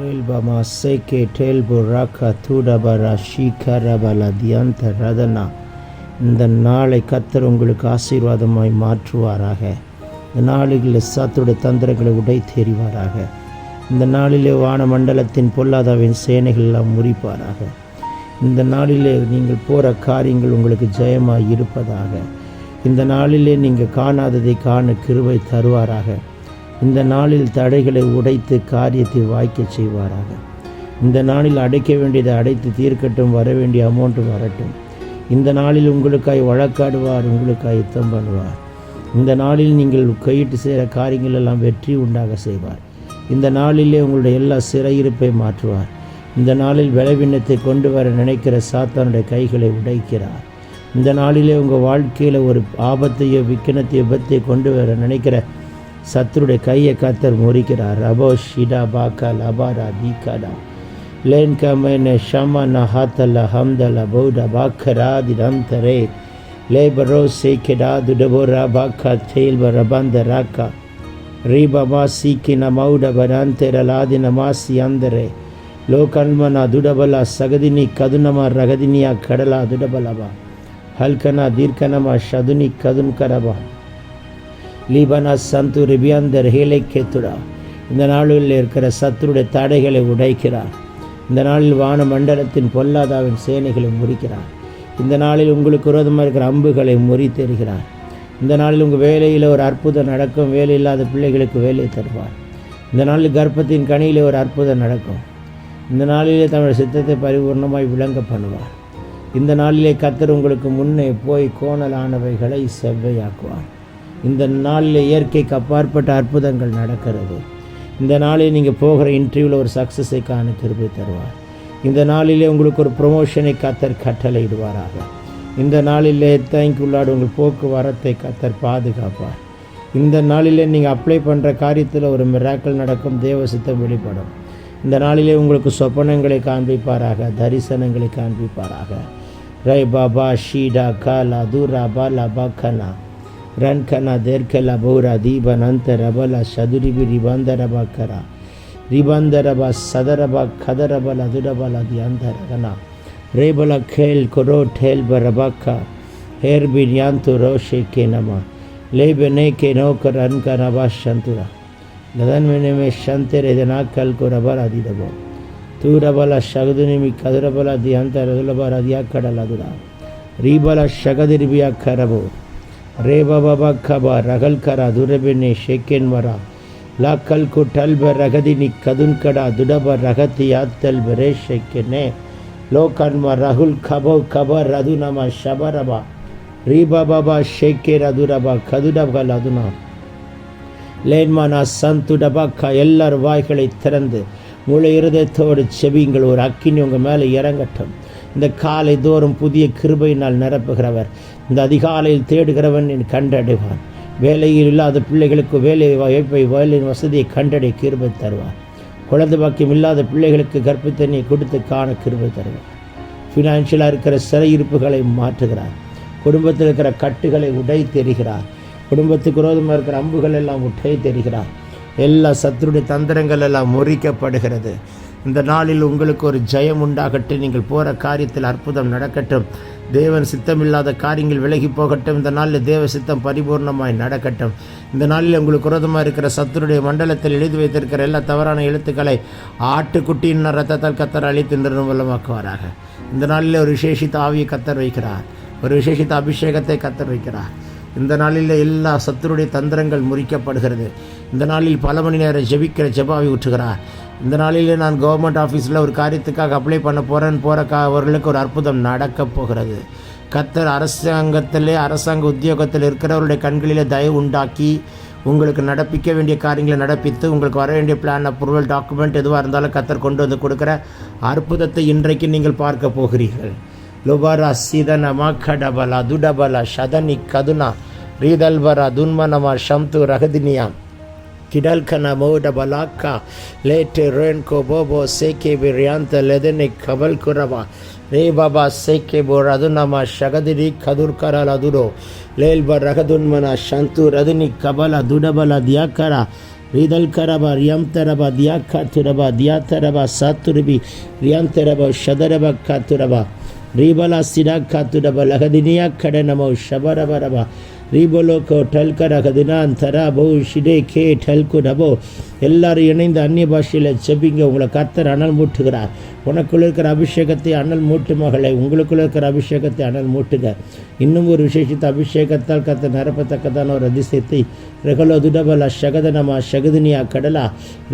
Elba maseke telbo raka tudabara shikara தியந்த ரதனா இந்த நாளை கத்தர் உங்களுக்கு ஆசீர்வாதமாய் மாற்றுவாராக இந்த நாளில் சத்துடைய தந்திரங்களை உடை தெரிவாராக இந்த நாளிலே வான மண்டலத்தின் பொல்லாதாவின் சேனைகள் எல்லாம் முறிப்பாராக இந்த நாளிலே நீங்கள் போகிற காரியங்கள் உங்களுக்கு ஜெயமாய் இருப்பதாக இந்த நாளிலே நீங்கள் காணாததை காண கிருவை தருவாராக இந்த நாளில் தடைகளை உடைத்து காரியத்தை வாய்க்கச் செய்வாராக. இந்த நாளில் அடைக்க வேண்டியதை அடைத்து தீர்க்கட்டும் வர வேண்டிய அமௌண்ட்டு வரட்டும். இந்த நாளில் உங்களுக்காய் வழக்காடுவார் உங்களுக்காய் யுத்தம் பண்ணுவார். இந்த நாளில் நீங்கள் கையிட்டு செய்கிற காரியங்கள் எல்லாம் வெற்றி உண்டாக செய்வார். இந்த நாளிலே உங்களுடைய எல்லா சிறையிருப்பை மாற்றுவார். இந்த நாளில் விளைவினத்தை கொண்டு வர நினைக்கிற சாத்தானுடைய கைகளை உடைக்கிறார். இந்த நாளிலே உங்கள் வாழ்க்கையில் ஒரு ஆபத்தையோ விக்கினத்தையோ விபத்தை கொண்டு வர நினைக்கிற சத்துருடைய கையை கத்தர் முறிக்கிறார் ரபோ ஷிடா பாக்கா லபாரா தீகாடா லேன் கமேன ஷமன ஹாத்தல ஹம்தல பௌட பாக்கராதி ரந்தரே லேபரோ சேக்கெடா துடபோரா பாக்கா தேல்வ ரபந்த ராக்கா ரீபமா சீக்கின மௌட ಬರಾಂತೆರಲಾದಿನ ಮಾಸಿ ಅಂದರೆ ಲೋಕನ್ಮನ ದುಡಬಲ ಸಗದಿನಿ ಕದುನಮ ರಗದಿನಿಯ ಕಡಲ ದುಡಬಲವ ಹಲ್ಕನ ದೀರ್ಘನಮ ಶದುನಿ ಕದುನ್ಕರಬ லீபனா சந்து ரிபியாந்தர் கேத்துடா இந்த நாளில் இருக்கிற சத்துருடைய தடைகளை உடைக்கிறார். இந்த நாளில் வான மண்டலத்தின் பொல்லாதாவின் சேனைகளை முறிக்கிறார். இந்த நாளில் உங்களுக்கு விரோதமாக இருக்கிற அம்புகளை முறித்தெறுகிறார் இந்த நாளில் உங்கள் வேலையில் ஒரு அற்புதம் நடக்கும். வேலை இல்லாத பிள்ளைகளுக்கு வேலையை தருவார். இந்த நாளில் கர்ப்பத்தின் கனியில் ஒரு அற்புதம் நடக்கும். இந்த நாளிலே தமிழ் சித்தத்தை பரிபூர்ணமாய் விளங்க பண்ணுவார். இந்த நாளிலே கத்தர் உங்களுக்கு முன்னே போய் கோணலானவைகளை செவ்வையாக்குவார். இந்த நாளில் இயற்கைக்கு அப்பாற்பட்ட அற்புதங்கள் நடக்கிறது. இந்த நாளில் நீங்கள் போகிற இன்டர்வியூவில் ஒரு சக்ஸஸை காண திருப்பி தருவார். இந்த நாளிலே உங்களுக்கு ஒரு ப்ரொமோஷனை கத்தர் கட்டளையிடுவாராக. இந்த நாளிலே தேங்க்குள்ளாடு உங்கள் போக்குவரத்தை கத்தர் பாதுகாப்பார். இந்த நாளிலே நீங்கள் அப்ளை பண்ணுற காரியத்தில் ஒரு மிராக்கள் நடக்கும் தேவ சித்தம் வெளிப்படும். இந்த நாளிலே உங்களுக்கு சொப்பனங்களை காண்பிப்பாராக தரிசனங்களை காண்பிப்பாராக. ரை பாபா ஷீடா கலா தூரா பாலா பாக்கனா ரன்கனா தேர்கலா பௌரா தீபன் அந்த ரபல சதுரிபி ரிபந்தரப கரா ரிபந்தரப சதரப கதரபல துடபல தி அந்த ரகனா ರೇಬಲ ಖೇಲ್ ಕೊರೋ ಠೇಲ್ ಬರಬಕ್ಕ ಹೇರ್ ಬಿನ್ ಯಾಂತು ರೋಷೆ ಕೆ ನಮ ಲೇ ಬೆನೆ ಕೆ ನೌಕರ ಅನ್ಕ ನಬಾಶ್ ಶಂತುರ ಗದನ್ ಮೆನೆ ಮೇ ಶಂತೆರೆ ದನ ಕಲ್ ಕೊ ರಬಲ ಅದಿದಬೋ ತೂ ರಬಲ ಶಗದು ನಿಮಿ ಕದರಬಲ ದಿ ಅಂತ ರದುಲಬರ ಅದಿಯ ಕಡಲ ದುರ ರೀಬಲ ಶಗದಿರ್ಬಿಯ ಖರಬೋ ರೇ ಬಬ ಖಬ ರಗಲ್ ಕರ ದುರಬೆನೆ ಶೇಕೆನ್ ಮರ ಲಾ ಕಲ್ ಕು ಟಲ್ ಬ ರಗದಿನಿ ಕದುನ್ ಕಡ ದುಡಬ ರಗತಿ ಯಾತ್ತಲ್ ಬರೇ ಶೆಕೆನೆ ಲೋಕನ್ಮ ರಹುಲ್ ಖಬೋ ಖಬರ್ ರದುನಮ ಶಬರಬ ರೀಬಬ ಶೇಕೆ ರದುರಬ கதுடபல் அதுனா லேன்மானா சந்துடபக்கா எல்லார் வாய்களை திறந்து முழு இருதயத்தோடு செபிங்கள் ஒரு அக்கினி உங்கள் மேலே இறங்கட்டும் இந்த காலை தோறும் புதிய கிருபையினால் நிரப்புகிறவர் இந்த அதிகாலையில் தேடுகிறவன் என் கண்டடைவான். வேலையில் இல்லாத பிள்ளைகளுக்கு வேலை வாய்ப்பை வேலையின் வசதியை கண்டடை கிருபை தருவார் குழந்தை பாக்கியம் இல்லாத பிள்ளைகளுக்கு கர்ப்பத்தண்ணியை கொடுத்து காண கிருபை தருவார் ஃபினான்ஷியலாக இருக்கிற சிறையிருப்புகளை மாற்றுகிறார். குடும்பத்தில் இருக்கிற கட்டுகளை உடை தெரிகிறார் குடும்பத்துக்கு விரோதமாக இருக்கிற அம்புகள் எல்லாம் உடை தெரிகிறார் எல்லா சத்துருடைய தந்திரங்கள் எல்லாம் முறிக்கப்படுகிறது. இந்த நாளில் உங்களுக்கு ஒரு ஜெயம் உண்டாகட்டும். நீங்கள் போகிற காரியத்தில் அற்புதம் நடக்கட்டும். தேவன் சித்தமில்லாத காரியங்கள் விலகி போகட்டும். இந்த நாளில் தேவ சித்தம் பரிபூர்ணமாய் நடக்கட்டும். இந்த நாளில் உங்களுக்கு விரோதமாக இருக்கிற சத்துருடைய மண்டலத்தில் எழுதி வைத்திருக்கிற எல்லா தவறான எழுத்துக்களை ஆட்டுக்குட்டியின் ரத்தத்தால் கத்தர் அழித்து நிர்மூலமாக்குவாராக இந்த நாளில் ஒரு விசேஷித்த ஆவியை கத்தர் வைக்கிறார். ஒரு விசேஷித்த அபிஷேகத்தை கத்தர் வைக்கிறார். இந்த நாளில் எல்லா சத்துருடைய தந்திரங்கள் முறிக்கப்படுகிறது. இந்த நாளில் பல மணி நேரம் ஜெபிக்கிற ஜெபாவை ஊற்றுகிறார். இந்த நாளிலே நான் கவர்மெண்ட் ஆஃபீஸில் ஒரு காரியத்துக்காக அப்ளை பண்ண போகிறேன்னு போகிற அவர்களுக்கு ஒரு அற்புதம் நடக்கப் போகிறது. கத்தர் அரசாங்கத்திலே அரசாங்க உத்தியோகத்தில் இருக்கிறவருடைய கண்களில் தயவு உண்டாக்கி உங்களுக்கு நடப்பிக்க வேண்டிய காரியங்களை நடப்பித்து உங்களுக்கு வர வேண்டிய பிளான் அப்ரூவல் டாக்குமெண்ட் எதுவாக இருந்தாலும் கத்தர் கொண்டு வந்து கொடுக்குற அற்புதத்தை இன்றைக்கு நீங்கள் பார்க்க போகிறீர்கள். லுபாரா சீதனமா கடபலா துடபலா ஷதனி கதுனா ரீதல்வரா துன்மனமா ஷம்து ரகதினியாம் kidalkana moda balaka lete renko bobo seke virianta ledene kabal kurava re baba seke boradunama shagadiri kadur karala duro lel baragadunmana shantu radini kabala dudabala diakara ரிதல் கரபா ரியம் தரபா தியா காத்துரபா தியா தரபா சாத்துருபி ரியம் தரபா ஷதரபா காத்துரபா ரீபலா சிடா காத்துரபா லகதினியா கடனமோ ஷபரபரபா रीबोलो को ठलकर अखदिनान थरा बहु शिडे खे ठलकु नबो எல்லாரும் இணைந்து அந்நிய பாஷையில் செப்பிங்க உங்களை கர்த்தர் அனல் மூட்டுகிறார். உனக்குள்ள இருக்கிற அபிஷேகத்தை அனல் மூட்டு மகளை. உங்களுக்குள்ள இருக்கிற அபிஷேகத்தை அனல் மூட்டுங்க இன்னும் ஒரு விசேஷித்த அபிஷேகத்தால் கத்த நிரப்பத்தக்கதான ஒரு அதிசயத்தை ரெகலோ துடபல ஷகதனமா ஷகதினியா கடலா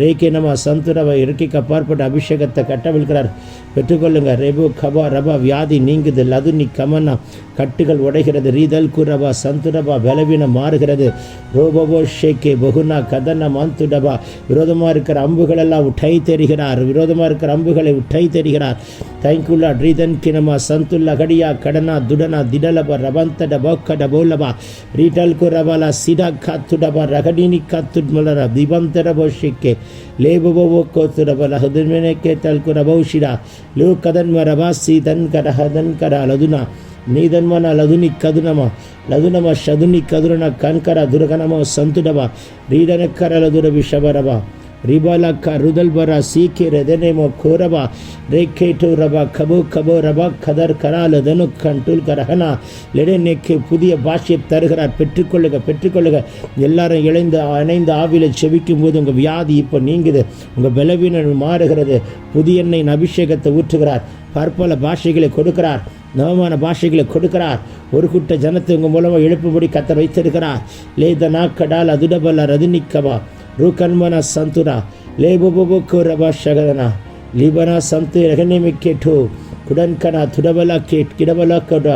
ரேக்கினமா சந்துரவா இறக்கி அப்பாற்பட்ட அபிஷேகத்தை கட்டவிழ்கிறார். பெற்றுக்கொள்ளுங்க. ரெபு கபா ரபா வியாதி நீங்குது. லதுனி கமனா கட்டுகள் உடைகிறது. ரீதல் குரபா சந்துரபா பலவீனம் மாறுகிறது. ரோபபோ ஷேக்கே பகுனா கதன மந்துடபா விரோதமாக இருக்கிற அம்புகளெல்லாம் உட்டை தெரிகிறார் விரோதமாக இருக்கிற அம்புகளை உட்டை தெரிகிறார் தைங்குல்லா ட்ரீதன் கினமா சந்துல்லா கடியா கடனா துடனா திடலப ரபந்த டபோக்க டபோலபா ரீட்டல் குரபலா சிடா காத்துடபா ரகடினி காத்துட்மலர திபந்தர போஷிக்கே லேபபோ கோத்துடபல ஹதுர்மெனே கேட்டல் குரபௌஷிடா லூ கதன் மரபா சீதன் கரஹதன் கட அலதுனா నీధన్మన లధుని కదునమ లధునమ షదుని కదురన కన్కర దురగనమ సంతుడమ రీడనక్కర లధుర విషభరమ ವಿಷಬರಬ ರಿಬಲಕ್ಕ ರುದಲ್ಬರ ಸೀಕೆ ರೆದನೆಮೋ ಕೋರಬ ரேக்கேட்டு ரபா கபோ கபோ ரபா கதர் கரால தனு கண்டூல் கரஹனா லெடனேக்கு புதிய பாஷையை தருகிறார் பெற்றுக்கொள்ளுக பெற்றுக்கொள்ளுக எல்லாரும் இணைந்து இணைந்து ஆவில செவிக்கும் போது உங்கள் வியாதி இப்போ நீங்குது உங்கள் பலவீனம் மாறுகிறது புதிய எண்ணெயின் அபிஷேகத்தை ஊற்றுகிறார் பற்பல பாஷைகளை கொடுக்கிறார் நவமான பாஷைகளை கொடுக்கிறார் ஒரு கூட்ட ஜனத்தை உங்கள் மூலமாக எழுப்பும்படி கத்தர் வைத்திருக்கிறார் லேத நாக்கடால் அதுடபல ரதினிக்கவா ರೂಕನ್ಮನ ಸಂತುರ ಲೇಬೊಬೊಬೊಕ್ಕು ರಬ ಶಗದನ ಲಿಬನ ಸಂತು ರಗನೆಮಿ ಕೆಠು ಕುಡನ್ಕನ ತುಡಬಲ ಕೇಟ್ ಕಿಡಬಲ ಕಡ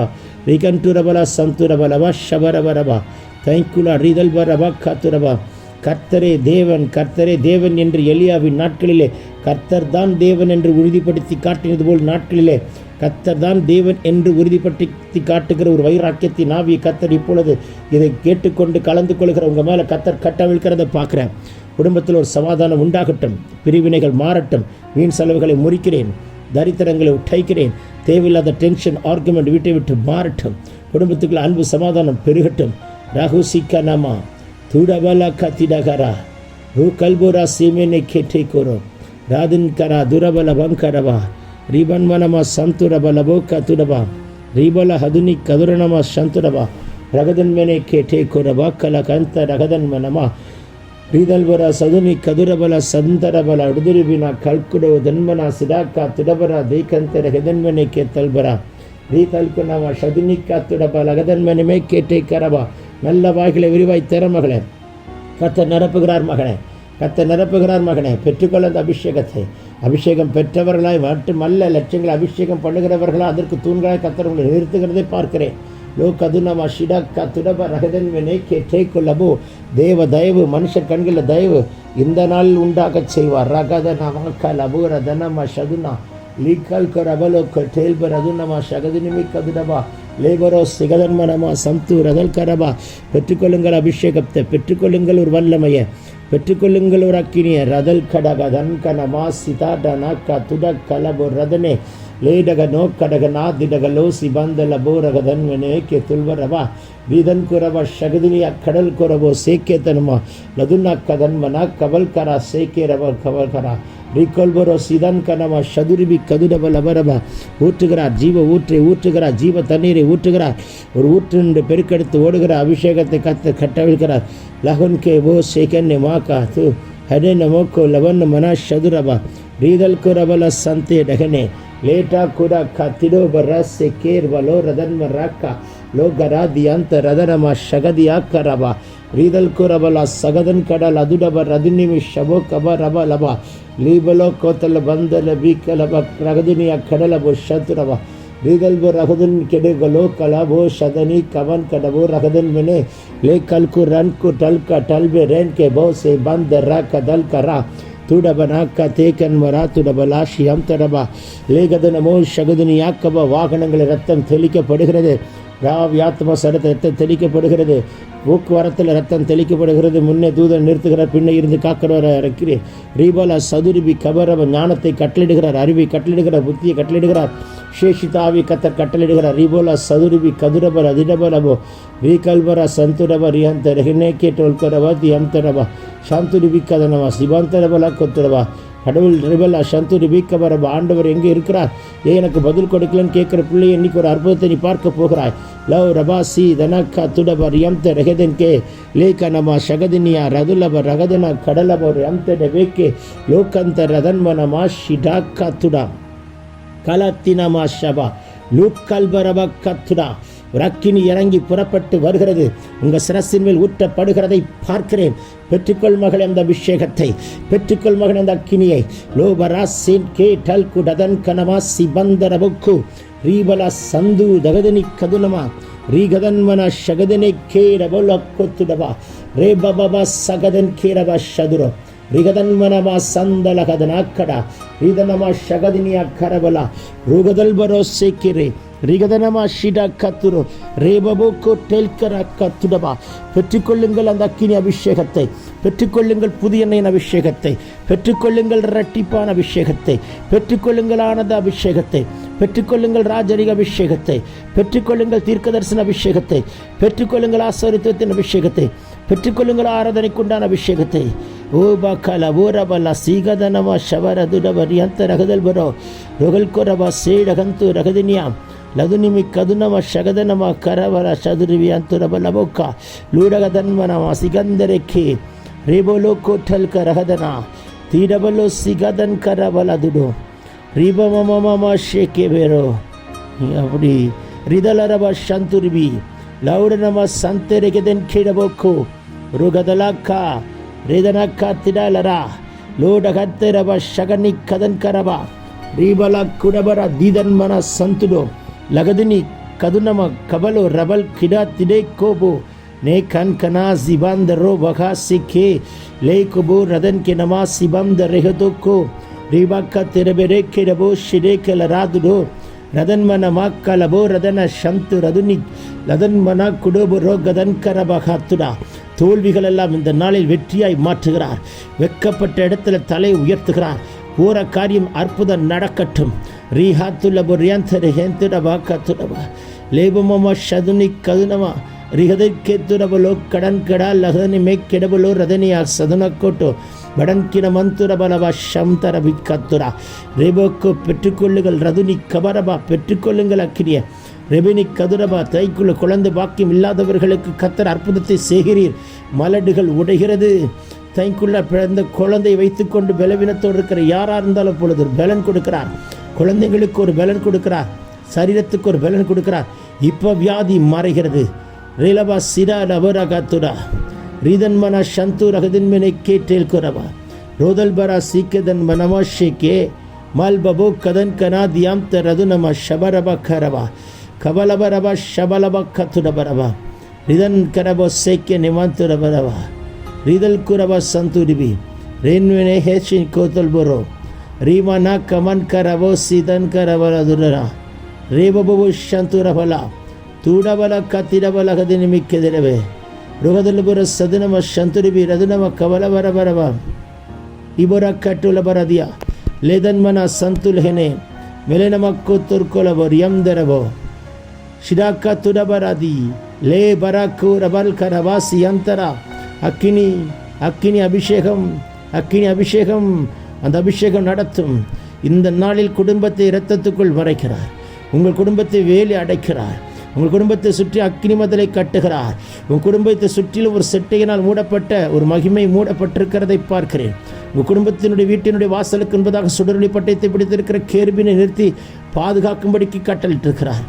ರಿಗಂಟುರಬಲ ಸಂತುರಬಲವ ಶಬರಬರಬ தைக்குலா ரீதல் பரபா காத்துரபா கர்த்தரே தேவன் கர்த்தரே தேவன் என்று எலியாவின் நாட்களிலே கர்த்தர் தான் தேவன் என்று உறுதிப்படுத்தி காட்டினது போல் நாட்களிலே கர்த்தர் தான் தேவன் என்று உறுதிப்படுத்தி காட்டுகிற ஒரு வைராக்கியத்தின் ஆவிய கர்த்தர் இப்பொழுது இதை கேட்டுக்கொண்டு கலந்து கொள்கிற உங்கள் மேலே கர்த்தர் கட்டவிழ்கிறத பார்க்குறேன் குடும்பத்தில் ஒரு சமாதானம் உண்டாகட்டும். பிரிவினைகள் மாறட்டும். வீண் செலவுகளை முறிக்கிறேன். தரித்திரங்களை உடைக்கிறேன். தேவையில்லாத டென்ஷன் ஆர்குமெண்ட் வீட்டை விட்டு மாறட்டும். குடும்பத்துக்குள்ள அன்பு சமாதானம் பெருகட்டும். ராகு சிக்கா நாமா. தூடவலா கத்திடகரா ரூ கல்போரா சீமேனை கேட்டே கூறும். ராதின்கரா துரபலபம் கரவா ரிபன்வனம சந்துரபலபோ கதுரபா ரிபல ஹதுனி கதுரணம சந்துரபா ரகதன்மனே கேட்டே குரபா கலகந்த ரகதன்மனமா ரிதல்வர சதுனி கதுரபல சந்தரபல உடுதுருபினா கல்குடோ தன்மனா சிடாக்கா துடபரா தீகந்த ரகதன்மனே கேத்தல்பரா ரீதல்குணவா சதுனி காத்துடபா ரகதன்மனுமே கேட்டே கரபா நல்ல வாய்களை விரிவாய் திறமகளே கத்த நிரப்புகிறார் மகனே கத்த நிரப்புகிறார் மகனே பெற்றுக்கொள்ள அந்த அபிஷேகத்தை. அபிஷேகம் பெற்றவர்களாய் மட்டுமல்ல லட்சங்களை அபிஷேகம் பண்ணுகிறவர்களா அதற்கு தூண்களாய் கத்தவர்களை நிறுத்துகிறதை பார்க்கிறேன். லோ கதுனமா ஷிடக்கா துடப ரகதன்வனே கேட்டே கொள்ளபோ தேவ தயவு மனுஷர் கண்களில் தயவு இந்த நாள் உண்டாகச் செய்வார். ரகத நமக்க லபுர தனம சதுனா லீக்கல் கரபலோ டேல்பர் அதுனமா சகதினிமி கதுடபா லேபரோ சிகதன்மனமா சம்து ரதல் கரபா பெற்றுக்கொள்ளுங்கள் அபிஷேகத்தை பெற்றுக்கொள்ளுங்கள் ஒரு வல்லமையை. பெற்றுக்கொள்ளுங்கள் ஒரு அக்கினிய. ரதல் கடக தன்கன தன்கனமா சிதாடனாக்கா துட கலபு ரதனே. ಲೇಡಗ ನೋಕ್ಕಡಗ ನಾದಿಡಗ ಲೋಸಿ ಬಂದಲ ಬೋರಗ ಧನ್ವನೇಕೆ ತುಲ್ವರವ ಬೀದನ್ ಕುರವ ಶಗದಿನಿಯ ಕಡಲ್ ಕೊರವೋ ಸೇಕೆ ತನುಮ ಲದುನಕ್ಕ ಧನ್ವನ ಕವಲ್ಕರ ಸೇಕೆ ರವ ಕವಲ್ಕರ ரீகொள்பரோ சிதன் கனவா சதுரிபி கதுடப லபரபா ஊற்றுகிறார் ஜீவ ஊற்றை ஊற்றுகிறார் ஜீவ தண்ணீரை ஊற்றுகிறார் ஒரு ஊற்று பெருக்கெடுத்து ஓடுகிற அபிஷேகத்தை கத்த கட்டவிழ்கிறார் லகுன் கே ஓ சேகன் மாக்கா து ஹடே நமோக்கோ லவன் மன சதுரபா ரீதல் குரபல சந்தே டகனே ಲೇಟಾ ಕೂಡ ಕತ್ತಿಡೋ ಬರ ಸೆಕೇರ್ ಬಲೋ ರದನ್ಮ ರಾಕ ಲೋ ಗರಾದಿಯಂತ ರದನಮ ಶಗದಿಯ ಕರಬ ರೀದಲ್ ಕುರಬಲ ಸಗದನ್ ಕಡಲ್ ಅದುಡಬ ರದುನಿಮಿ ಶಬೋ ಕಬ ರಬ ಲಬ ಲೀಬಲೋ ಕೋತಲ ಬಂದಲ ಬೀಕಲಬ ಪ್ರಗದುನಿಯ ಕಡಲಬೋ ಶತುರಬ ರೀಗಲ್ಬು ರಹದನ್ ಕೆಡುಗಲೋ ಕಲಬೋ ಶದನಿ ಕವನ್ ಕಡಬೋ ರಹದನ್ ಮೆನೆ ಲೇ ಕಲ್ಕು ರನ್ಕು ಟಲ್ಕ ಟಲ್ಬೆ ರೇನ್ಕೆ ಬೌ ಸೆ ಬಂದ ರ ಕದಲ್ ಕರ ತುಡಬ ನಾಕ ತೇಕನ್ ಮರ துடப லாஷியம் தடப லேகதனமோ ஷகதுனி யாக்கப வாகனங்களில் ரத்தம் தெளிக்கப்படுகிறது காவியாத்ம சடத்த ரத்தம் தெளிக்கப்படுகிறது. போக்குவரத்தில் ரத்தம் தெளிக்கப்படுகிறது. முன்னே தூதன் நிறுத்துகிறார் பின்னே இருந்து காக்கிறவர் ரீபல சதுரிபி கபரவ ஞானத்தை கட்டளிடுகிறார் அறிவை கட்டளிடுகிறார் புத்தியை கட்டளிடுகிறார். சேஷிதாவி கத்தர் கட்டளிடுகிறார் ரீபோல சதுரிபி கதுரபர் அதிடபரபோ ரீகல்பர சந்துரப ரிஹந்தர் ஹினேக்கே டோல்கரவ தியந்தரபா சாந்துரிபி கதனவா சிவாந்தரபலா கொத்துரவா கடவுள் நிபல் அசந்து நிபிக்கவர ஆண்டவர் எங்கே இருக்கிறார்? ஏன் எனக்கு பதில் கொடுக்கலன்னு கேட்குற பிள்ளை இன்னைக்கு ஒரு அற்புதத்தை நீ பார்க்க போகிறாய். லவ் ரபாசி தனக்கா துடபர் எம்த ரெகதன்கே லேக்க நம ஷகதினியா ரதுலப ரகதனா கடலபர் எம்த டெவேக்கே லோக்கந்த ரதன்மனமா ஷிடாக்கா துடா. கலத்தினமா ஷபா. லூக்கல்பரப கத்துடா ஒரு அக்கினி இறங்கி புறப்பட்டு வருகிறது உங்கள் சிரசின் மேல் ஊற்றப்படுகிறதை பார்க்கிறேன் பெற்றுக்கொள் மகள் அந்த அபிஷேகத்தை பெற்றுக்கொள் மகன் அந்த அக்கினியை லோபரா சேன் கே டல் குடதன் கனமா சிபந்தரபுக்கு ரீபல சந்து தகதனி கதுனமா ரீகதன்மன ಶಗದನೆ ಕೇರಬಲ ಕೊತ್ತುಡಬ ರೇಬಬ ಸಗದನ್ ಕೇರಬ ಶದುರ ರಿಗದನ್ಮನಮ ಸಂದಲಗದನಾಕ್ಕಡ ರಿದನಮ ಶಗದಿನಿಯ ಕರಬಲ ರುಗದಲ್ ಬರೋ ಸೇಕಿರೆ ரிகதனமா ஷிடா கத்துரு ரேபபோக்கோ டெல்கரா கத்துடபா பெற்றுக்கொள்ளுங்கள் அந்த அக்கினி அபிஷேகத்தை பெற்றுக்கொள்ளுங்கள் புதிய எண்ணெயின் அபிஷேகத்தை பெற்றுக்கொள்ளுங்கள் இரட்டிப்பான அபிஷேகத்தை பெற்றுக்கொள்ளுங்கள் ஆனந்த அபிஷேகத்தை பெற்றுக்கொள்ளுங்கள் ராஜரிக அபிஷேகத்தை பெற்றுக்கொள்ளுங்கள் தீர்க்க தரிசன அபிஷேகத்தை பெற்றுக்கொள்ளுங்கள் ஆசரித்துவத்தின் அபிஷேகத்தை பெற்றுக்கொள்ளுங்கள் ஆராதனைக்குண்டான அபிஷேகத்தை. ஓ பாக்கால ஓரபல சீகதனமா ஷவரதுடவர் அந்த ரகதல் பரோ ரொகல் கொரபா சேடகந்து ரகதினியாம். ಲದುನಿಮಿ ಕದುನಮ ಶಗದನಮ ಕರವರ ಶದುರಿವಿ ಅಂತು ರಬಲ ಬೊಕ್ಕ ಲೂಡಗದನ್ಮನಮ ಸಿಗಂದರೆಕ್ಕೆ ರೇಬೋಲೋ ಕೋಠಲ್ಕ ರಹದನ ತೀಡಬಲೋ ಸಿಗದನ್ ಕರಬಲ ದುಡು ರಿಬಮಮಮ ಶೇಕೆ ಬೇರೋ அப்படி ரிதலரப சந்துருபி லவுடனம சந்தெரிகதன் கீழபோக்கு ருகதலாக்கா ரிதனக்கா திடலரா லோடகத்திரப ಶಗನಿ ಕದನ್ಕರಬ ರೀಬಲ ಕುಡಬರ ದೀದನ್ಮನ ಸಂತುಡು ಲಗದಿನಿ ಕದುನಮ ಕಬಲು ರಬಲ್ ಕಿಡ ತಿಡೆ ಕೋಬು ನೇ ಕನ್ ಕನಾ ಸಿಬಂದ ರೋ ಬಖಾ ಸಿಖೆ ಲೇ ಕುಬು ರದನ್ ಕೆ ನಮಾ ಸಿಬಂದ ರೆಹದೋಕೋ ರೀಬಕ್ಕ ತೆರಬೆರೆ ಕೆಡಬೋ ಶಿಡೆ ಕೆಲ ರಾದುಡು ರದನ್ಮನ ಮಾಕ್ಕಲಬೋ ರದನ ಶಂತು ರದುನಿ லதன்மனா குடோபுரோ கதன்கரபக ஹத்துடா தோல்விகள் எல்லாம் இந்த நாளில் வெற்றியாய் மாற்றுகிறார் வெக்கப்பட்ட இடத்துல தலை உயர்த்துகிறார் போகிற காரியம் அற்புதம் நடக்கட்டும். ரீஹாத்துலபு ரியந்தரு ஹேந்துடவா கத்துடவா லேபமமா ஷதுனி கதுனவா ರಿಹದಕ್ಕೆತ್ತುರಬಲು ಕಡನ್ ಕಡ ಲಹದನಿ ಮೇಕ್ಕೆಡಬಲು ரதனியா ಸದನ ಕೊಟ್ಟು ಬಡಂಕಿನ ಮಂತುರ ಬಲವ ಶಂತರ ಬಿಕ್ಕತ್ತುರ ರೇಬೋಕ್ಕು ಪೆಟ್ಟುಕೊಳ್ಳುಗಳ ರದುನಿ ಕಬರಬ ಪೆಟ್ಟುಕೊಳ್ಳುಗಳ ಕಿರಿಯ ரெபினி கதுரபா தைக்குள்ள குழந்தை பாக்கியம் இல்லாதவர்களுக்கு கத்தர் அற்புதத்தை செய்கிறீர். மலடுகள் உடைகிறது. தைக்குள்ளே பிறந்த குழந்தை வைத்துக்கொண்டு பலவீனத்தோடு இருக்கிற யாராக இருந்தாலும் பொழுது பலன் கொடுக்கிறார். குழந்தைகளுக்கு ஒரு பலன் கொடுக்கிறார். சரீரத்துக்கு ஒரு பலன் கொடுக்கிறார். இப்போ வியாதி மறைகிறது. ரிலவா சிரா லபரகத்துடா ரீதன்மன சந்து ரகதின்மனை கேட்டேல் குரவா. ரோதல்பரா சீக்கதன் மனமாஷேக்கே மால் பபு கதன் கனா தியாம் தரது நம ஷபரப கரவா. கபலபரப ஷபலப கத்துடபரவா ரிதன் கரபோ சேக்கிய நிவாந்துடபரவா ನಿಮಂತುರಬರವ ರಿದಲ್ ಕುರಬ ಸಂತುರಿಬಿ ರೇನ್ವೆನೆ ಹೆಚ್ಚಿನ ಕೋತಲ್ ಬರೋ ರೀಮನ ಕಮನ್ ಕರವೋ ಸೀದನ್ ಕರವರ ದುರರ ರೇಬಬು ಶಂತುರಫಲ ತೂಡಬಲ ಕತ್ತಿಡಬಲಗದ ನಿಮಿಕ್ಕೆದಿರವೆ ರುಗದಲ್ಲುಬರ ಸದನಮ ಶಂತುರಿಬಿ ರದನಮ ಕವಲ ಬರ ಬರವ ಇಬರ ಕಟ್ಟುಲ ಬರದಿಯ ಲೇದನ್ಮನ ಸಂತುಲ್ಹೆನೆ ಮೆಲೆನಮಕ್ಕು ತುರ್ಕೊಲಬರ್ ಯಂದರಬೋ ಶಿರಾಕ ತುಡಬರದಿ ಲೇ ಬರಕು ರಬಲ್ ಕರವಾಸಿ ಯಂತರ அக்கினி அக்கினி அபிஷேகம் அக்கினி அபிஷேகம் அந்த அபிஷேகம் நடத்தும். இந்த நாளில் குடும்பத்தை இரத்தத்துக்குள் மறைக்கிறார். உங்கள் குடும்பத்தை வேலி அடைக்கிறார். உங்கள் குடும்பத்தை சுற்றி அக்கினி மதலை கட்டுகிறார். உங்கள் குடும்பத்தை சுற்றிலும் ஒரு செட்டையினால் மூடப்பட்ட ஒரு மகிமை மூடப்பட்டிருக்கிறதை பார்க்கிறேன். உங்கள் குடும்பத்தினுடைய வீட்டினுடைய வாசலுக்கு என்பதாக சுடரொளி பட்டயத்தை பிடித்திருக்கிற கேர்பினை நிறுத்தி பாதுகாக்கும்படிக்கு கட்டளிட்டிருக்கிறார்.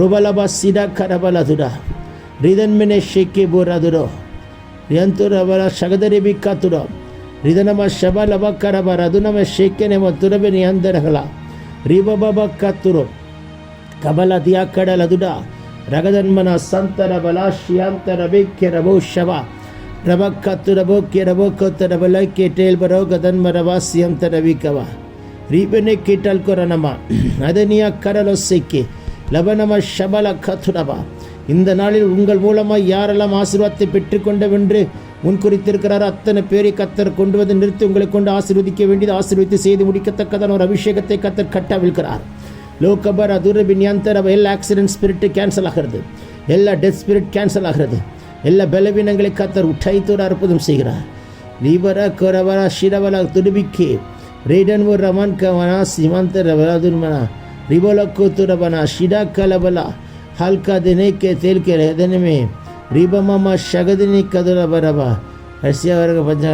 ருபலபா சிடா கரபலதுடா ரிதன்மினே ஷேக்கே போரதுரோ ಯಂತುರವರ ಶಗದರಿ ಬಿಕ್ಕತುರ ರಿದನಮ ಶಬಲಬಕ್ಕರಬರ ದುನಮ ಶೇಕೆನೆಮ ತುರಬೆನಿ ಅಂದರಗಳ ರಿಬಬಕ್ಕತ್ತುರು ಕಬಲ ದಿಯ ಕಡಲದುಡ ರಗದನ್ಮನ ಸಂತರ ಬಲ ಶ್ಯಾಂತರ ಬೇಕ್ಯರ ಭೌಶವ ರಬಕ್ಕತ್ತುರ ಬೋಕ್ಯರ ಬೋಕತ್ತರ ಬಲಕ್ಕೆ ಟೇಲ್ ಬರೋ ಗದನ್ಮರ ವಾಸಿಯಂತರ ವಿಕವ ರೀಬೆನೆ ಕಿಟಲ್ ಕೊರನಮ ಅದನಿಯ ಕರಲೊಸ್ಸೆಕ್ಕೆ ಲಬನಮ ಶಬಲ ಕಥುರವ இந்த நாளில் உங்கள் மூலமாய் யாரெல்லாம் ஆசீர்வாதத்தை பெற்றுக்கொண்டவென்று என்று முன் குறித்திருக்கிறாரோ அத்தனை பேரை கத்தர் கொண்டு வந்து நிறுத்தி உங்களை கொண்டு ஆசீர்வதிக்க வேண்டியது ஆசீர்வதித்து செய்து முடிக்கத்தக்கதான ஒரு அபிஷேகத்தை கத்தர் கட்டவிழ்கிறார் லோகபர் அதுர பின்யாந்தர் எல்லா ஆக்சிடென்ட் ஸ்பிரிட்டு கேன்சல் ஆகிறது. எல்லா டெத் ஸ்பிரிட் கேன்சல் ஆகிறது. எல்லா பலவீனங்களை கத்தர் உற்சாகத்தோடு அற்புதம் செய்கிறார். லீபரா கொரவரா ஷிரவரா துடுபிக்கே ரேடன் ஒரு ரமன் கவனா சிமாந்த ரவரா துர்மனா ரிபோலக்கோ துரபனா ஷிடா கலபலா ತುರಬನ ಶಿಡಾ ಕಲಬಲ ಹಲ್ಕ ದಿನಕ್ಕೆ ತೇಲ್ಕೆ ಹೆದನೆ ಮೇ ರಿಬಮಮ ಶಗದಿನಿ ಕದುರ ಬರಬ ಹಸ್ಯವರ್ಗ ಪಂಚ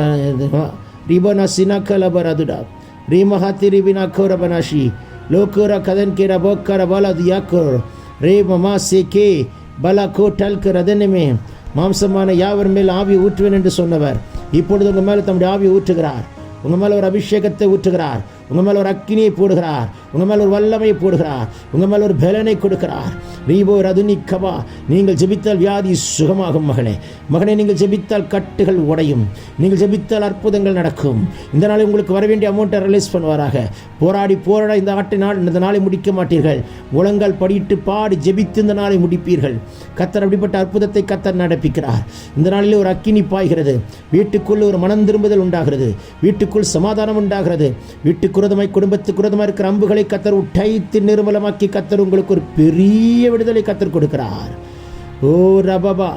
ರಿಬನ ಸಿನ ಕಲಬರ ದುಡ ರೀಮಹತಿ ರಿಬಿನ ಖೋರಬನಾಶಿ ಲೋಕುರ ಕದನ್ ಕೆರ ಬೋಕ್ಕರ ಬಲ ದಿಯಾಕೋರ್ ரே மமா சேக்கே பலா கோட்டல்கர் அதனமே மாம்சமான யாவர் மேல் ஆவி ஊற்றுவேன் என்று சொன்னவர் இப்பொழுது உங்கள் மேலே தம்முடைய ஆவி ஊற்றுகிறார் உங்கள் மேலே ஒரு அபிஷேகத்தை ஊற்றுகிறார் உங்கள் மேலே ஒரு அக்கினியை போடுகிறார் உங்கள் மேலே ஒரு வல்லமை போடுகிறார். உங்கள் மேலே ஒரு பலனை கொடுக்கிறார். ரீபோ ரதுனிக்கவா நீங்கள் ஜெபித்தால் வியாதி சுகமாகும் மகனே. மகனே நீங்கள் ஜெபித்தால் கட்டுகள் உடையும். நீங்கள் ஜெபித்தால் அற்புதங்கள் நடக்கும். இந்த நாளில் உங்களுக்கு வர வேண்டிய அமௌண்ட்டை ரிலீஸ் பண்ணுவாராக. போராடி போராட இந்த ஆட்டை நாள் இந்த நாளை முடிக்க மாட்டீர்கள். முழங்கால் படியிட்டு பாடி ஜெபித்து இந்த நாளை முடிப்பீர்கள். கத்தர் அப்படிப்பட்ட அற்புதத்தை கத்தர் நடப்பிக்கிறார். இந்த நாளில் ஒரு அக்கினி பாய்கிறது. வீட்டுக்குள் ஒரு மனம் திரும்புதல் உண்டாகிறது. வீட்டுக்குள் சமாதானம் உண்டாகிறது. வீட்டுக்குரதமாய் குடும்பத்துக்குரதமாக குடும்பத்துக்கு இருக்கிற அம்புகளை விடுதலை கத்தர் உட்டைத்து நிர்மலமாக்கி கத்தர் உங்களுக்கு ஒரு பெரிய விடுதலை கத்தர் கொடுக்கிறார். ஓ ரபபா.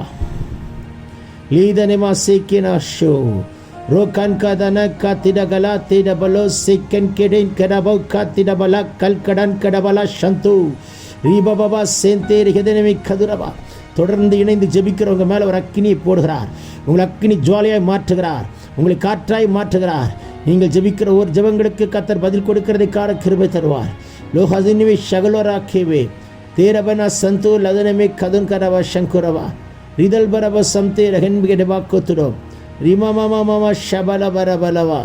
லீதனிமா சேக்கினா ஷோ ரோகான் கதன காத்திடகலா திடபலோ சிக்கன் கெடின் கடபோ காத்திடபலா கல்கடன் கடபலா சந்து ரீபபா சேந்தே தொடர்ந்து இணைந்து ஜெபிக்கிறவங்க மேல ஒரு அக்கினியை போடுகிறார். உங்களை அக்கினி ஜுவாலியாய் மாற்றுகிறார். உங்களை காற்றாய் மாற்றுகிறார். நீங்கள் ஜெபிக்கிற ஒரு ஜெபங்களுக்கு கத்தர் பதில் கொடுக்கிறதைக்கார கிருபை தருவார். லோக அதினிவை சகலோராக்கியவே தேரபன சந்தோ லதனமே கதன் கரவ சங்குரவா ரிதல் பரப சம்தே ரகன்பிகடவா கொத்துடோ ரிமமமமம ஷபல பரபலவா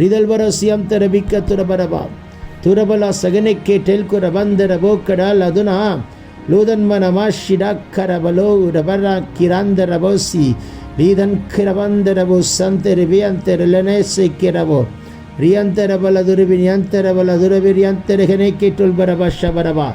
ரிதல் பர சியம் தரபிக்க துரபரவா துரபல சகனை கேட்டெல் குரபந்தர போக்கடா லதுனா லோதன்மனமா ஷிடாக்கரபலோ ரபரா கிராந்தரபோசி Idan kirabanderabo santere viantere lenese kirabo. Riantere baladure viniantere baladure viriantere genekitul barabasha baraba.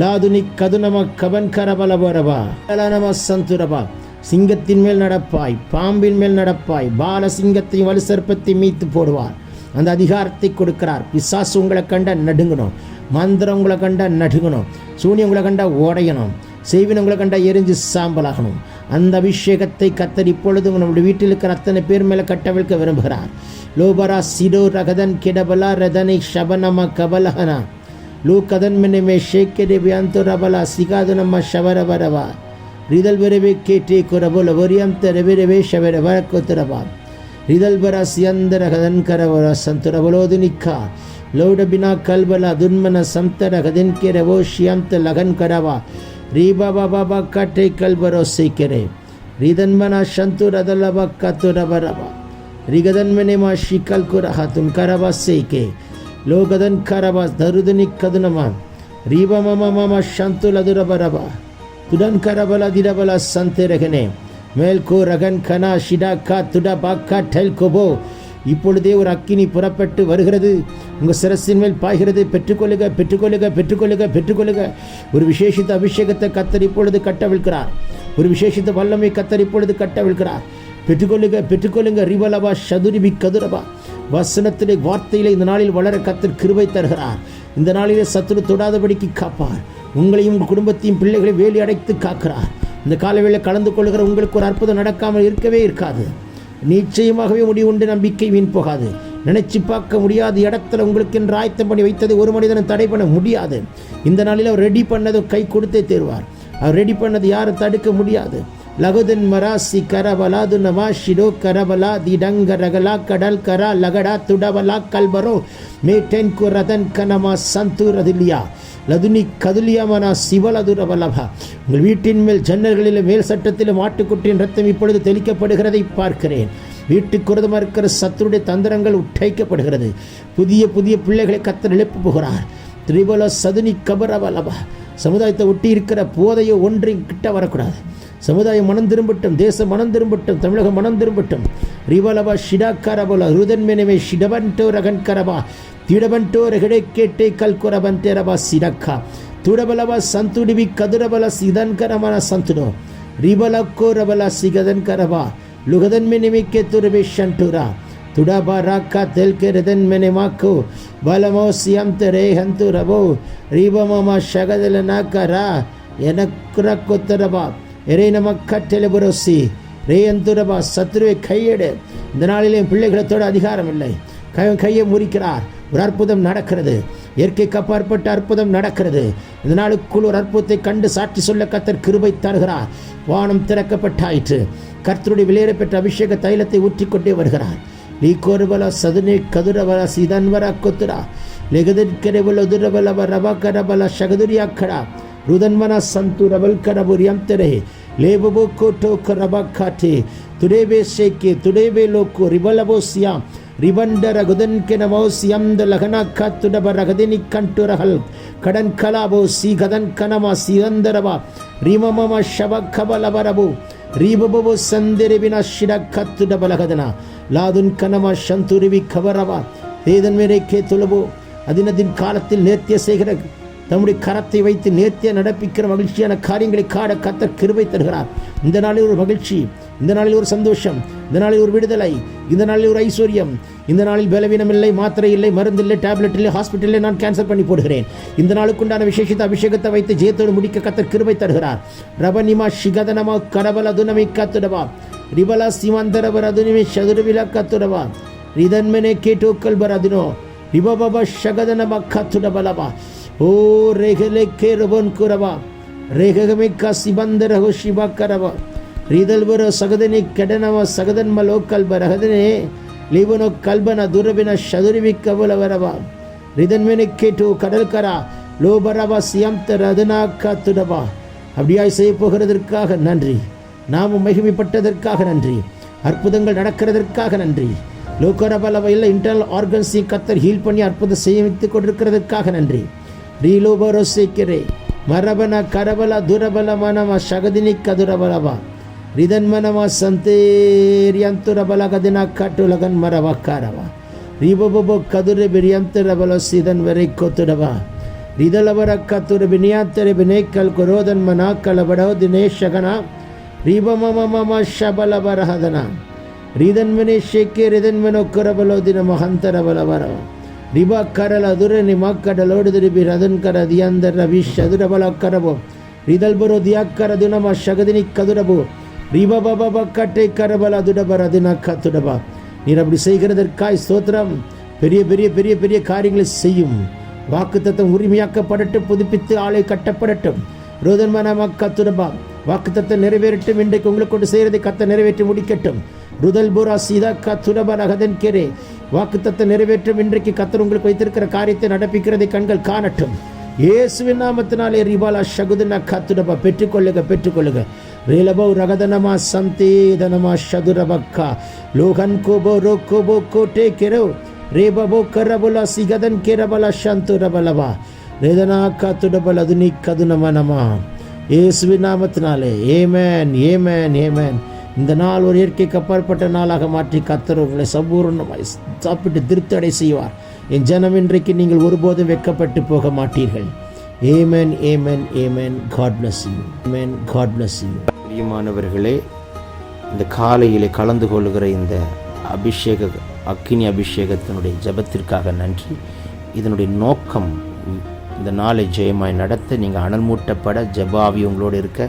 லாதுனி கதுனம கபன் கரபல வரவா கலநம சந்துரபா சிங்கத்தின் மேல் நடப்பாய் பாம்பின் மேல் நடப்பாய் பால சிங்கத்தை வலு சர்ப்பத்தை மீத்து போடுவார் அந்த அதிகாரத்தை கொடுக்கிறார் பிசாசு உங்களை கண்ட நடுங்கணும் மந்திரம் உங்களை கண்ட நடுங்கணும் சூனியங்களை கண்ட உடையணும் செய்வின் உங்களை கண்ட எரிஞ்சு சாம்பலாகணும் அந்த அபிஷேகத்தை கத்தர் இப்பொழுது நம்முடைய வீட்டில் இருக்கிற அத்தனை பேர் மேலே கட்டவிழ்க்க விரும்புகிறார். லோபரா சிடோ ரகதன் கிடபலா ரதனை ஷபனம கபலஹனா. லூ கதன் மினிமே ஷேக்கெடி வியாந்தோ ரபலா சிகாது நம்ம ஷவரவரவா. ரிதல் விரவே கேட்டே குரபுல ஒரியம் தரவிரவே ஷவரவர கொத்துரவா. ரிதல் சியந்த கதன் கரவர சந்துரபலோது நிக்கா. லோட பினா கல்பலா துன்மன சந்தர கதன் கிரவோ ஷியம் லகன் கரவா. ರೀಬಾ ಬಕ್ಕ ಟೈಕಲ್ ಬರೋ ಸೈಕೆರೆ ರಿದನ್ಮನ ಶಂತು ರದಲ್ಲ ಬಕ್ಕ ತುರಬ ರಬ ರಿಗದನ್ಮನೆ ಮಾ ಶಿಕಲ್ ಕುರ ಹತುನ್ ಕರಬ ಸೈಕೆ ಲೋಗದನ್ ಕರಬ ಧರುದನಿ ಕದುನಮ ರೀಬ ಮಮ ಮಮ ಶಂತು ಲದುರಬ ರಬ ತುಡನ್ ಕರಬಲ ದಿರಬಲ ಸಂತೆ ರಘನೆ ಮೇಲ್ಕೋ ರಗನ್ ಖನ ಶಿಡಾ ಕಾ ತುಡ ko bo இப்பொழுதே ஒரு அக்கினி புறப்பட்டு வருகிறது. உங்கள் சிரசின் மேல் பாய்கிறது. பெற்றுக்கொள்ளுக பெற்றுக்கொள்ளுக பெற்றுக்கொள்ளுக பெற்றுக்கொள்ளுக. ஒரு விசேஷித்த அபிஷேகத்தை கத்தர் இப்பொழுது கட்டவிழ்கிறார் ஒரு விசேஷித்த வல்லமை கத்தர் இப்பொழுது கட்டவிழ்கிறார் பெற்றுக்கொள்ளுக பெற்றுக்கொள்ளுங்க ரிவலபா சதுரிபி கதுரபா வசனத்திலே வார்த்தையிலே இந்த நாளில் வளர கத்தர் கிருபை தருகிறார். இந்த நாளிலே சத்துரு தொடாதபடிக்கு காப்பார். உங்களையும் உங்கள் குடும்பத்தையும் பிள்ளைகளை வேலி அடைத்து காக்கிறார். இந்த காலவேளை கலந்து கொள்கிற உங்களுக்கு ஒரு அற்புதம் நடக்காமல் இருக்கவே இருக்காது. நிச்சயமாகவே முடிவுண்டு நம்பிக்கை வீண் போகாது. நினைச்சு பார்க்க முடியாத இடத்துல உங்களுக்கு என்று ஆயத்தம் பண்ணி வைத்ததை ஒரு மனிதனை தடை பண்ண முடியாது. இந்த நாளில் அவர் ரெடி பண்ணதை கை கொடுத்தே தேர்வார். அவர் ரெடி பண்ணது யாரும் தடுக்க முடியாது. லகுதன் மராசி கரபலாது நவா ஷிடோ கரபலா திடங்க ரகலா கடல் கரா லகடா துடபலா கல்பரோ மே டென் கு ரதன் கனமா சந்தூர் ரதில்லியா லதுனி கதுலியமனா சிவலதுரவல்லபா உங்கள் வீட்டின் மேல் ஜன்னல்களிலும் மேல் சட்டத்திலும் ஆட்டுக்குட்டியின் ரத்தம் இப்பொழுது தெளிக்கப்படுகிறதை பார்க்கிறேன். வீட்டுக்குரதமாக இருக்கிற சத்துருடைய தந்திரங்கள் உட்டைக்கப்படுகிறது. புதிய புதிய பிள்ளைகளை கத்தர் எழுப்பு போகிறார். திரிபல சதுனி கபரவலபா. சமுதாயத்தை ஒட்டி இருக்கிற போதையை ஒன்றையும் கிட்ட வரக்கூடாது. சமுதாயம் மனம் திரும்பட்டும் தேசம் மனம் திரும்பட்டும் தமிழகம் மனம் திரும்பட்டும். ரிவலவா ஷிடாக்காரபோல ருதன்மெனவே ஷிடபன்டோ ரகன் கரபா திடபன்டோ ரகடை கேட்டே கல்குரபன் தேரபா சிடக்கா துடபலவா சந்துடிவி கதுரபல சிதன்கரமான சந்துடோ ரிவலக்கோ ரபல சிகதன் கரபா லுகதன்மெனிமிக்கே துருவி ஷண்டூரா. துடபா ராக்கா தெல்கே ரதன் மெனிமாக்கு பலமோ சியம் தெரே ஹந்து ரபோ ரிபமமா ஷகதல நாக்கரா. எனக்குரக்கொத்தரபா எரை நமக்கட்டெலுபுரசி ரேயந்துரமா சத்ருவை கையெடு. இந்த நாளிலே பிள்ளைகளத்தோட அதிகாரம் இல்லை. கை கையை முறிக்கிறார். ஒரு அற்புதம் நடக்கிறது. இயற்கைக்கு அப்பாற்பட்ட அற்புதம் நடக்கிறது. இந்த நாளுக்குள் ஒரு அற்புதத்தை கண்டு சாட்சி சொல்ல கத்தர் கிருபை தருகிறார். வானம் திறக்கப்பட்டாயிற்று. கர்த்தருடைய விளையாட பெற்ற அபிஷேக தைலத்தை ஊற்றிக்கொண்டே வருகிறார். லீகோர்வல சதுனே கதுரவல சிதன்வர கொத்துரா. லெகதிர்கரவல உதுரவலவ ரவ கரபல சகதுரியா கடா ರುದನ್ಮನ ಸಂತು ರಬಲ್ ಕರಬುರಿ ಅಂತಾರೆ ಲೇಬಬೋ ಕೋಟೋ ಕರಬ ಖಾಟೆ ತುಡೇಬೆ ಶೇಕೆ ತುಡೇಬೆ ಲೋಕೋ ರಿಬಲಬೋ ಸಿಯಾ ರಿಬಂಡರ ಗುದನ್ ಕೆನಮೋ ಸಿಯಂದ ಲಗನ ಕತ್ತುಡಬ ರಗದಿನಿ ಕಂಟುರಹಲ್ ಕಡನ್ ಕಲಾಬೋ ಸಿ ಗದನ್ ಕನಮ ಸಿಯಂದರಬ ರಿಮಮಮ ಶಬ ಕಬಲಬರಬು ರೀಬಬೋ ಸಂದೆರೆಬಿನ ಶಿಡ ಕತ್ತುಡ ಬಲಗದನ லாதுன் கனமா சந்துருவி கவரவா வேதன் மேரேக்கே தொழுவோ அதினதின் காலத்தில் நேர்த்திய செய்கிற தம்முடைய கரத்தை வைத்து நேர்த்திய நடப்பிக்கிற மகிழ்ச்சியான காரியங்களை காட கத்த கிருவை தருகிறார். இந்த நாளில் ஒரு மகிழ்ச்சி இந்த நாளில் ஒரு சந்தோஷம் இந்த நாளில் ஒரு விடுதலை இந்த நாளில் ஒரு ஐஸ்வர்யம் இந்த நாளில் பலவீனம் இல்லை மாத்திரை இல்லை மருந்து இல்லை டேப்லெட் இல்லை ஹாஸ்பிட்டலில் நான் கேன்சல் பண்ணி போடுகிறேன். இந்த நாளுக்குண்டான விசேஷத்தை அபிஷேகத்தை வைத்து ஜெயத்தோடு முடிக்க கத்த கிருவை தருகிறார். ரபனிமா ஷிகதனமா கடபல துணமை கத்துடவா? ரிபலா சிமந்தரபர் அதுனிமே சதுரவிலா கத்துடவா? ரிதன்மனே கேட்டோக்கல் பர் அதுனோ ரிபபபா ஷகதனமா கத்துடபலவா ರೇಖಲೆ ಕೇರಬನ್ ಕುರವ ರೇಖಗಮಿಕ್ಕ ಸಿಬಂದರ ಹೋ ಶಿವ ಕರವ ರಿದಲ್ಬರ ಸಗದನಿ ಕೆಡನವ ಸಗದನ್ಮ ಲೋಕಲ್ ಬರಹದನೆ ಲಿವನೋ ಕಲ್ಬನ ದುರಬಿನ ಶದುರಿವಿ ಕಬಲವರವ ரிதன்மெனு கேட்டு கடற்கரா லோபரவா சியம்த ரதனா காத்துடவா அப்படியாய் செய்ய போகிறதற்காக நன்றி நாமும் மகிமைப்பட்டதற்காக நன்றி அற்புதங்கள் நடக்கிறதற்காக நன்றி லோகரபலவ இல்லை இன்டர்னல் ஆர்கன்ஸையும் கத்தர் ஹீல் பண்ணி அற்புதம் செய்ய வைத்துக் கொண்டிருக்கிறதற்காக நன்றி రీలో బరొసికిరే మరబన కరబల దురబల మనమ షగదిని కదురబలవ రిదన్ మనమ సంతేర్యంతురబల గదిన కట్టులగన్ మరవ కరవ రీబొబొబొ కదురు బిరియంతురబల సిదన్ వెరై కొతురవ రిదలవర కతురు బినియాంతరి బినేకల్ కురోదన్ మనా కలబడో దినేశగన రీబమమ శబల బరహదన రిదన్ వినే షెక్కి రిదన్ వినో కురబలో దిన మహంతరబల వరవ ಕರಲ ದುರೆ ನಿಮ್ಮ ಕಡಲೋಡಿದ ರಿಬಿ ರದನ್ ಕರ ದಿಯಾಂದರ ವಿಶ್ ಅದುರ ಬಲ ಕರಬೋ ರಿದಲ್ಬರೋ ದಿಯಾಕ್ಕರ ದಿನಮ ಶಗದಿನಿ ಕದುರಬು ரிபபப கட்டை கரபல துடபர தின கத்துடபா நீர் அப்படி செய்கிறதற்காய் ஸ்தோத்திரம் பெரிய பெரிய பெரிய பெரிய காரியங்களை செய்யும் வாக்குத்தத்தம் உரிமையாக்கப்படட்டும் புதுப்பித்து ஆலை கட்டப்படட்டும் ருதன்மனம கத்துடபா வாக்குத்தத்தம் நிறைவேறட்டும் இன்றைக்கு உங்களுக்கு கொண்டு செய்கிறதை கத்த நிறைவேற்றி முடிக்கட்டும் ருதல் புரா சீதா கத்துடப ரகதன் கேரே வாக்குத்தத்தம் நிறைவேற்றும் இன்றைக்கு கத்தர் உங்களுக்கு வைத்திருக்கிற காரியத்தை நடப்பிக்கிறதை கண்கள் காணட்டும் இயேசுவின் நாமத்தினாலே ரிபாலா ஷகுதன கத்துடபா பெற்றுக்கொள்ளுக பெற்றுக்கொள்ளுக ರೇಲಬೌ ರಗದನಮ ಸಂತೇದನಮ ಶದುರಬಕ್ಕ ಲೋಹನ್ ಕೋಬೋ ರೋ ಕೋಬೋ ಕೋಟೆ ಕೆರವು ರೇಬಬೋ ಕರಬಲ ಸಿಗದನ್ ಕೆರಬಲ ಶಂತುರಬಲವ ರೇದನಾ ಕತುಡಬಲ ದುನಿ ಕದುನಮ ನಮ இயேசுவின் நாமத்தினாலே ஏமேன் ஏமேன் ஏமேன் இந்த நாள் ஒரு இயற்கைக்கு அப்பாற்பட்ட நாளாக மாற்றி கத்தர் உங்களை சம்பூர்ணமாய் சாப்பிட்டு திருத்தடை செய்வார். என் ஜனம் இன்றைக்கு நீங்கள் ஒருபோதும் வெட்கப்பட்டு போக மாட்டீர்கள். Amen amen amen God bless you. Amen God பிரியமானவர்களே இந்த காலையிலே கலந்து கொள்கிற இந்த அபிஷேக அக்கினி அபிஷேகத்தினுடைய ஜெபத்திற்காக நன்றி. இதனுடைய நோக்கம் இந்த நாளை ஜெயமாய் நடத்த நீங்கள் அனல் மூட்டப்பட ஜபாவி உங்களோடு இருக்க